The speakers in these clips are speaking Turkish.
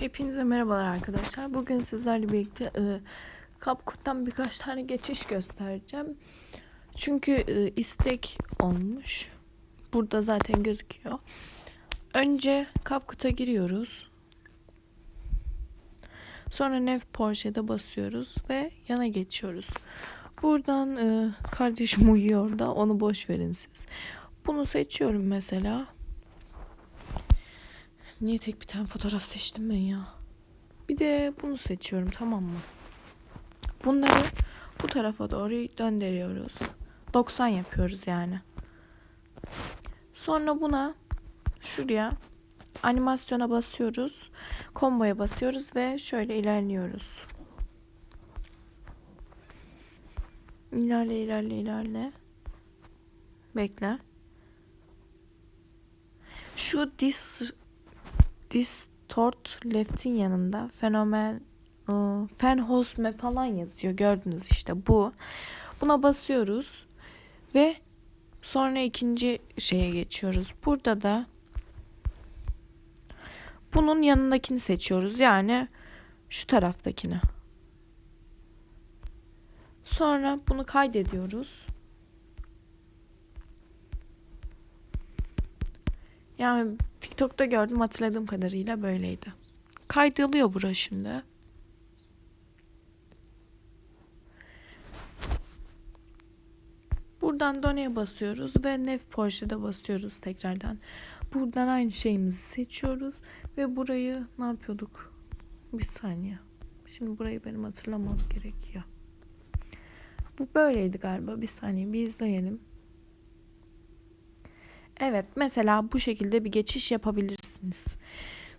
Hepinize merhabalar arkadaşlar. Bugün sizlerle birlikte e, CapCut'tan birkaç tane geçiş göstereceğim. Çünkü e, istek olmuş. Burada zaten gözüküyor. Önce CapCut'a giriyoruz. Sonra Nev Porsche'de basıyoruz ve yana geçiyoruz. Buradan e, kardeşim uyuyor da onu boş verin siz. Bunu seçiyorum mesela. Niye tek bir tane fotoğraf seçtim ben ya? Bir de bunu seçiyorum tamam mı? Bunları bu tarafa doğru döndürüyoruz. 90 yapıyoruz yani. Sonra buna şuraya animasyona basıyoruz. Komboya basıyoruz ve şöyle ilerliyoruz. İlerle ilerle ilerle. Bekle. Şu dis Distort Left'in yanında fenomen ıı, Fenhosme falan yazıyor. Gördünüz işte bu. Buna basıyoruz ve sonra ikinci şeye geçiyoruz. Burada da bunun yanındakini seçiyoruz. Yani şu taraftakini. Sonra bunu kaydediyoruz. Yani TikTok'ta gördüm hatırladığım kadarıyla böyleydi. Kaydoluyor bura şimdi. Buradan Done'ye basıyoruz ve Nev Porsche'de basıyoruz tekrardan. Buradan aynı şeyimizi seçiyoruz ve burayı ne yapıyorduk? Bir saniye. Şimdi burayı benim hatırlamam gerekiyor. Bu böyleydi galiba. Bir saniye bir izleyelim. Evet mesela bu şekilde bir geçiş yapabilirsiniz.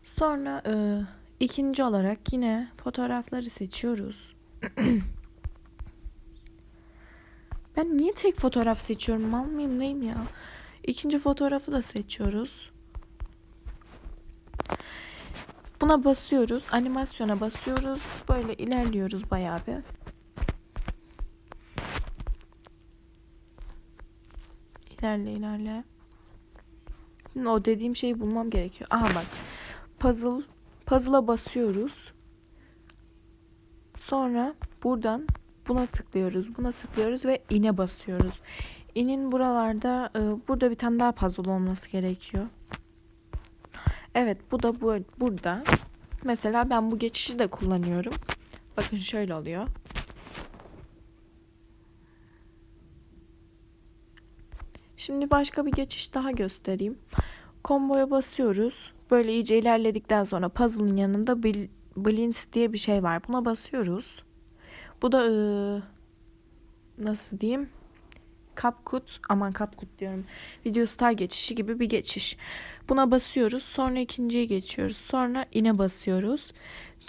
Sonra e, ikinci olarak yine fotoğrafları seçiyoruz. ben niye tek fotoğraf seçiyorum? Mal mıyım neyim ya? İkinci fotoğrafı da seçiyoruz. Buna basıyoruz. Animasyona basıyoruz. Böyle ilerliyoruz bayağı bir. İlerle ilerle. O dediğim şeyi bulmam gerekiyor. Aha bak. Puzzle puzzle'a basıyoruz. Sonra buradan buna tıklıyoruz. Buna tıklıyoruz ve ine basıyoruz. İnin buralarda e, burada bir tane daha puzzle olması gerekiyor. Evet bu da bu burada. Mesela ben bu geçişi de kullanıyorum. Bakın şöyle oluyor. Şimdi başka bir geçiş daha göstereyim. Komboya basıyoruz. Böyle iyice ilerledikten sonra puzzle'ın yanında bl Blinds diye bir şey var. Buna basıyoruz. Bu da nasıl diyeyim? CapCut, aman CapCut diyorum. Video Star geçişi gibi bir geçiş. Buna basıyoruz. Sonra ikinciye geçiyoruz. Sonra ine basıyoruz.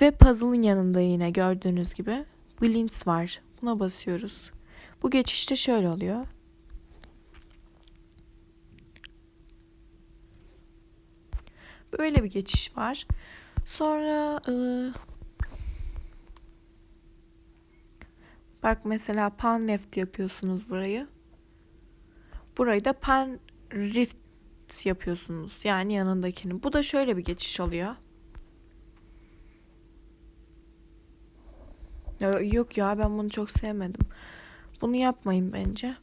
Ve puzzle'ın yanında yine gördüğünüz gibi Blinds var. Buna basıyoruz. Bu geçişte şöyle oluyor. Böyle bir geçiş var. Sonra ıı, bak mesela pan left yapıyorsunuz burayı. Burayı da pan rift yapıyorsunuz. Yani yanındakini. Bu da şöyle bir geçiş oluyor. Yok ya ben bunu çok sevmedim. Bunu yapmayın bence.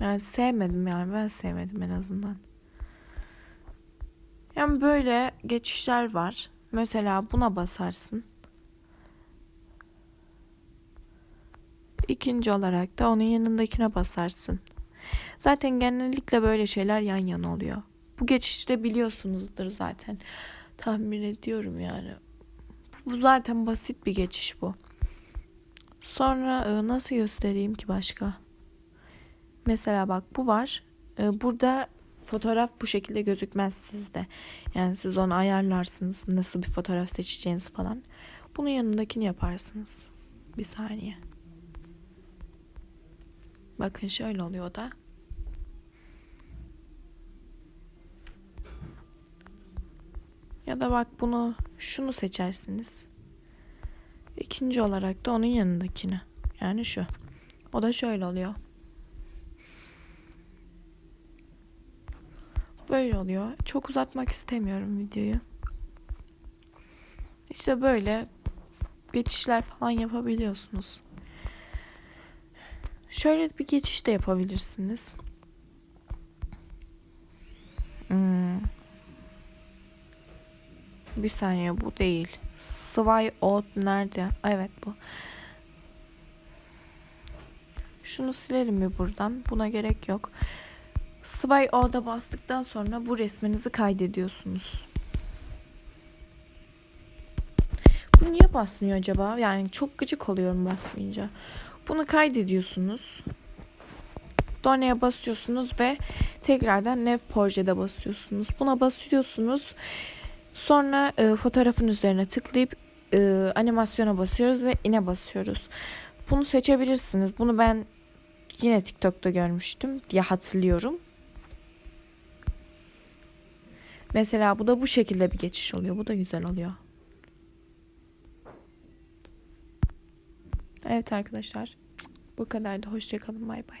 Yani sevmedim yani ben sevmedim en azından. Yani böyle geçişler var. Mesela buna basarsın. İkinci olarak da onun yanındakine basarsın. Zaten genellikle böyle şeyler yan yana oluyor. Bu geçişte biliyorsunuzdur zaten. Tahmin ediyorum yani. Bu zaten basit bir geçiş bu. Sonra e, nasıl göstereyim ki başka? Mesela bak bu var. E, burada fotoğraf bu şekilde gözükmez sizde. Yani siz onu ayarlarsınız. Nasıl bir fotoğraf seçeceğiniz falan. Bunun yanındakini yaparsınız. Bir saniye. Bakın şöyle oluyor da. Ya da bak bunu şunu seçersiniz. İkinci olarak da onun yanındakini. Yani şu. O da şöyle oluyor. Böyle oluyor. Çok uzatmak istemiyorum videoyu. İşte böyle geçişler falan yapabiliyorsunuz. Şöyle bir geçiş de yapabilirsiniz. Hmm. Bir saniye bu değil. Sway out nerede? Evet bu. Şunu silelim bir buradan. Buna gerek yok. Sway out'a bastıktan sonra bu resminizi kaydediyorsunuz. Bu niye basmıyor acaba? Yani çok gıcık oluyorum basmayınca. Bunu kaydediyorsunuz. Done'ye basıyorsunuz ve tekrardan Nev Proje'de basıyorsunuz. Buna basıyorsunuz. Sonra e, fotoğrafın üzerine tıklayıp e, animasyona basıyoruz ve ine basıyoruz. Bunu seçebilirsiniz. Bunu ben yine TikTok'ta görmüştüm diye hatırlıyorum. Mesela bu da bu şekilde bir geçiş oluyor. Bu da güzel oluyor. Evet arkadaşlar. Bu kadar da hoşçakalın. Bay bay.